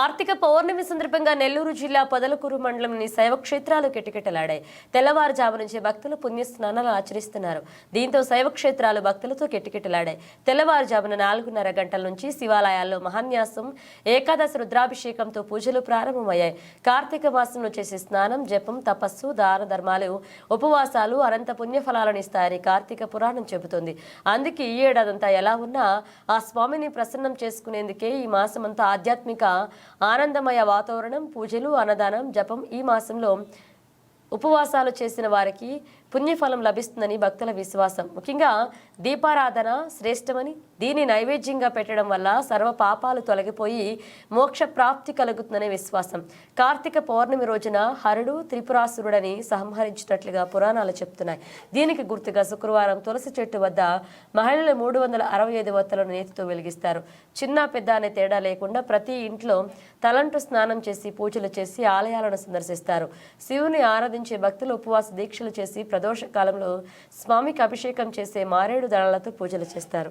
కార్తీక పౌర్ణమి సందర్భంగా నెల్లూరు జిల్లా పొదలకూరు మండలంలోని శైవ క్షేత్రాలు కిటకిటలాడాయి. తెల్లవారుజాము నుంచి భక్తులు పుణ్య స్నానాలు ఆచరిస్తున్నారు. దీంతో శైవ క్షేత్రాలు భక్తులతో కిటకిటలాడాయి. తెల్లవారుజామున నాలుగున్నర గంటల నుంచి శివాలయాల్లో మహాన్యాసం ఏకాదశ రుద్రాభిషేకంతో పూజలు ప్రారంభమయ్యాయి. కార్తీక మాసంలో చేసే స్నానం జపం తపస్సు దాన ధర్మాలు ఉపవాసాలు అనంత పుణ్యఫలాలను ఇస్తాయని కార్తీక పురాణం చెబుతుంది. అందుకే ఈ ఏడాదంతా ఎలా ఉన్నా ఆ స్వామిని ప్రసన్నం చేసుకునేందుకే ఈ మాసమంతా ఆధ్యాత్మిక ఆనందమయ వాతావరణం పూజలు అన్నదానం జపం ఈ మాసంలో ఉపవాసాలు చేసిన వారికి పుణ్యఫలం లభిస్తుందని భక్తుల విశ్వాసం. ముఖ్యంగా దీపారాధన శ్రేష్టమని దీని నైవేద్యంగా పెట్టడం వల్ల సర్వ పాపాలు తొలగిపోయి మోక్ష ప్రాప్తి కలుగుతుందనే విశ్వాసం. కార్తీక పౌర్ణమి రోజున హరుడు త్రిపురాసురుడని సంహరించినట్లుగా పురాణాలు చెప్తున్నాయి. దీనికి గుర్తుగా శుక్రవారం తులసి చెట్టు వద్ద మహిళలు మూడు వందల అరవై ఐదు వత్తలను నేతితో వెలిగిస్తారు. చిన్న పెద్ద అనే తేడా లేకుండా ప్రతి ఇంట్లో తలంటు స్నానం చేసి పూజలు చేసి ఆలయాలను సందర్శిస్తారు. శివుని ఆరాధ సాధించే భక్తులు ఉపవాస దీక్షలు చేసి ప్రదోష కాలంలో స్వామికి అభిషేకం చేసే మారేడు దళాలతో పూజలు చేస్తారు.